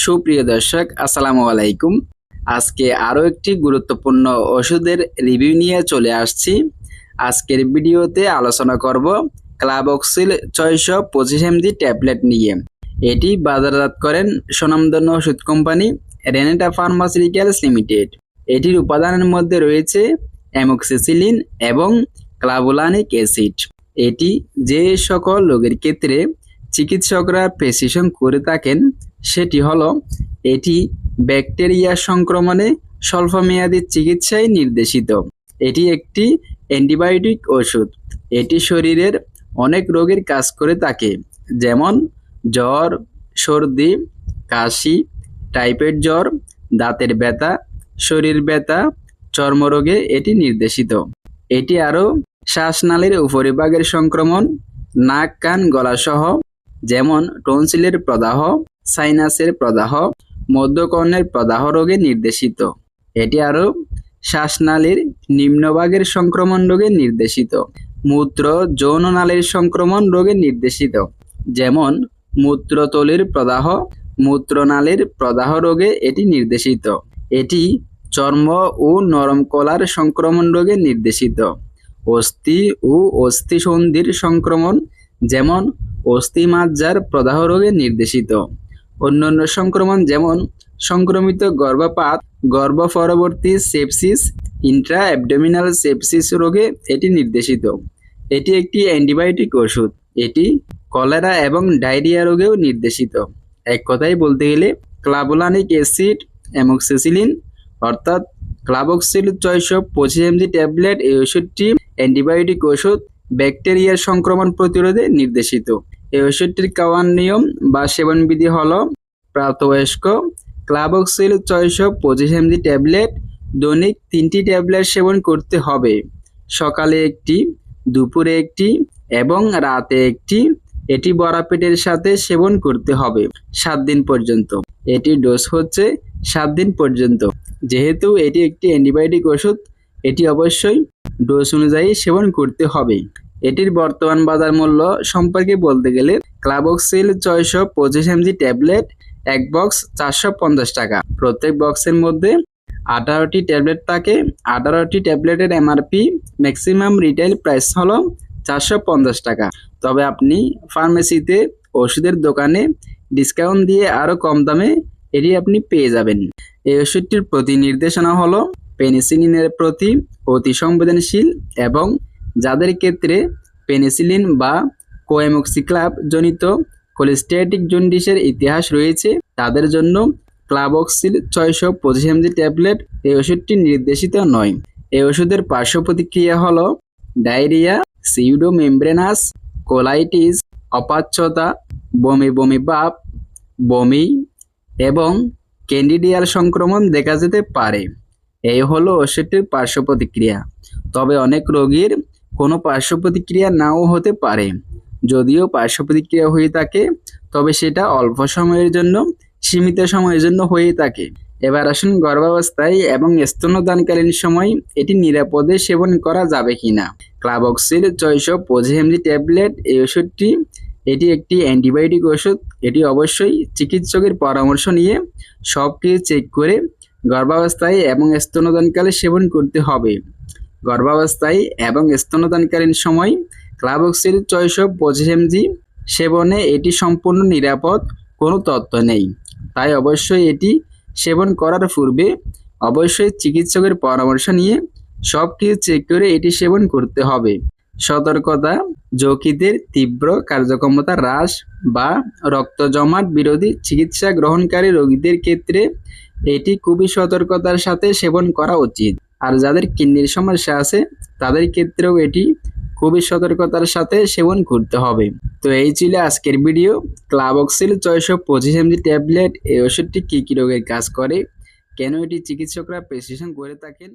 সুপ্রিয় দর্শক, আসসালামু আলাইকুম। আজকে আরও একটি গুরুত্বপূর্ণ ওষুধের রিভিউ নিয়ে চলে আসছি। আজকের ভিডিওতে আলোচনা করব ক্লাবক্সিল ছয়শো পঁচিশ এমজি ট্যাবলেট নিয়ে। এটি বাজারজাত করেন স্বনামধন্য ওষুধ কোম্পানি রেনেটা ফার্মাসিউটিক্যালস লিমিটেড। এটির উপাদানের মধ্যে রয়েছে অ্যামোক্সিসিলিন এবং ক্লাভোলানিক অ্যাসিড। এটি যে সকল রোগের ক্ষেত্রে চিকিৎসকরা প্রেসিশন করে থাকেন সেটি হলো, এটি ব্যাকটেরিয়া সংক্রমণে স্বল্পমেয়াদী চিকিৎসায় নির্দেশিত। এটি একটি অ্যান্টিবায়োটিক ওষুধ। এটি শরীরের অনেক রোগের কাজ করে থাকে, যেমন জ্বর, সর্দি, কাশি টাইপের জ্বর, দাঁতের ব্যথা, শরীর ব্যথা, চর্মরোগে এটি নির্দেশিত। এটি আরও শ্বাসনালীর উপরিভাগের সংক্রমণ, নাক, কান, গলাসহ, যেমন টনসিলের প্রদাহ সাইনাসের প্রদাহ, মধ্যকর্ণের প্রদাহ রোগে নির্দেশিত। এটি আরও শ্বাসনালীর নিম্নভাগের সংক্রমণ রোগে নির্দেশিত। মূত্র যৌননালীর সংক্রমণ রোগে নির্দেশিত। যেমন, মূত্রতলির প্রদাহ, মূত্রনালীর প্রদাহ রোগে এটি নির্দেশিত। এটি চর্ম ও নরম কলার সংক্রমণ রোগে নির্দেশিত। অস্থি ও অস্থিসন্ধির সংক্রমণ, যেমন, অস্থিমাজ্জার প্রদাহ রোগে নির্দেশিত। অন্যান্য সংক্রমণ যেমন সংক্রমিত গর্ভপাত গর্ভ পরবর্তী সেপসিস ইন্ট্রা অ্যাবডোমিনাল সেপসিস রোগে এটি নির্দেশিত। এটি একটি অ্যান্টিবায়োটিক ওষুধ। এটি কলেরা এবং ডায়রিয়া রোগেও নির্দেশিত। এক কথায় বলতে গেলে, ক্লাবোলানিক অ্যাসিড, অ্যামোক্সিসিলিন, অর্থাৎ ক্লাবক্সিল ছয়শো পঁচিশ এমজি ট্যাবলেট এই ওষুধটি অ্যান্টিবায়োটিক ওষুধ ব্যাকটেরিয়ার সংক্রমণ প্রতিরোধে নির্দেশিত। এই ওষুধটির নিয়ম বা সেবনবিধি হল প্রাপ্তবয়স্ক ক্লাবক্সিল ছয়শো পঁচিশ এমজি ট্যাবলেট, দৈনিক তিনটি ট্যাবলেট সেবন করতে হবে। সকালে একটি, দুপুরে একটি এবং রাতে একটি। এটি বড়া পেটের সাথে সেবন করতে হবে সাত দিন পর্যন্ত। এটির ডোজ হচ্ছে সাত দিন পর্যন্ত। যেহেতু এটি একটি অ্যান্টিবায়োটিক ওষুধ, এটি অবশ্যই ডোজ অনুযায়ী সেবন করতে হবে। এটির বর্তমান বাজার মূল্য সম্পর্কে বলতে গেলে ক্লাবক্সিল ছয়শো পঁচিশ এমজি ট্যাবলেট, এক বক্স চারশো পঞ্চাশ টাকা। প্রত্যেক বক্সের মধ্যে আঠারোটি ট্যাবলেট থাকে। আঠারোটি ট্যাবলেটের এমআরপি ম্যাক্সিমাম রিটেল প্রাইস হলো চারশো পঞ্চাশ টাকা। তবে আপনি ফার্মেসিতে ওষুধের দোকানে ডিসকাউন্ট দিয়ে আরও কম দামে এটি আপনি পেয়ে যাবেন। এই ওষুধটির প্রতি নির্দেশনা হলো পেনিসিলিনের প্রতি অতি সংবেদনশীল এবং যাদের ক্ষেত্রে পেনিসিলিন বা কোয়েমক্সিক্লাব জনিত কোলেস্টেটিক জন্ডিসের ইতিহাস রয়েছে, তাদের জন্য ক্লাবক্সিল ছয়শো পঁচিশ এমজি ট্যাবলেট এই ওষুধটি নির্দেশিত নয়। এই ওষুধের পার্শ্ব প্রতিক্রিয়া হলো ডায়রিয়া সিউডো মেমব্রেনাস কোলাইটিস অপাচ্ছতা, বমি বমি ভাব বমি এবং ক্যান্ডিডিয়াল সংক্রমণ দেখা যেতে পারে। এই হলো ওষুধটির পার্শ্ব প্রতিক্রিয়া। তবে অনেক রোগীর কোনো পার্শ্ব প্রতিক্রিয়া নাও হতে পারে। যদিও পার্শ্ব প্রতিক্রিয়া হয়ে থাকে, তবে সেটা অল্প সময়ের জন্য, সীমিত সময়ের জন্য হয়ে থাকে। এবার আসুন গর্ভাবস্থায় এবং স্তন্যদানকালীন সময় এটি নিরাপদে সেবন করা যাবে কিনা। ক্লাবক্সিল ছয়শো পঁচিশ এমজি ট্যাবলেট, এই ওষুধটি, এটি একটি অ্যান্টিবায়োটিক ওষুধ। এটি অবশ্যই চিকিৎসকের পরামর্শ নিয়ে সব কিছু চেক করে গর্ভাবস্থায় এবং স্তন্যদানকালে সেবন করতে হবে। গর্ভাবস্থায় এবং স্তন্যদানকালীন সময় ক্লাবক্সিল ছয়শো পঁচিশ এমজি সেবনে এটি সম্পূর্ণ নিরাপদ, কোনো তথ্য নেই। তাই অবশ্যই এটি সেবন করার পূর্বে অবশ্যই চিকিৎসকের পরামর্শ নিয়ে সব কিছু চেক করে এটি সেবন করতে হবে। সতর্কতা যকৃতের তীব্র কার্যক্ষমতা হ্রাস বা রক্ত জমাট বিরোধী চিকিৎসা গ্রহণকারী রোগীদের ক্ষেত্রে এটি খুবই সতর্কতার সাথে সেবন করা উচিত। আর যাদের কিডনির সমস্যা আছে, তাদের ক্ষেত্রেও এটি খুবই সতর্কতার সাথে সেবন করতে হবে। তো এই ছিল আজকের ভিডিও। ক্লাবক্সিল ছয়শো পঁচিশ এমজি ট্যাবলেট, এই ওষুধটি কী কী রোগের কাজ করে? কেন এটি চিকিৎসকরা প্রেসক্রিপশন করে থাকেন?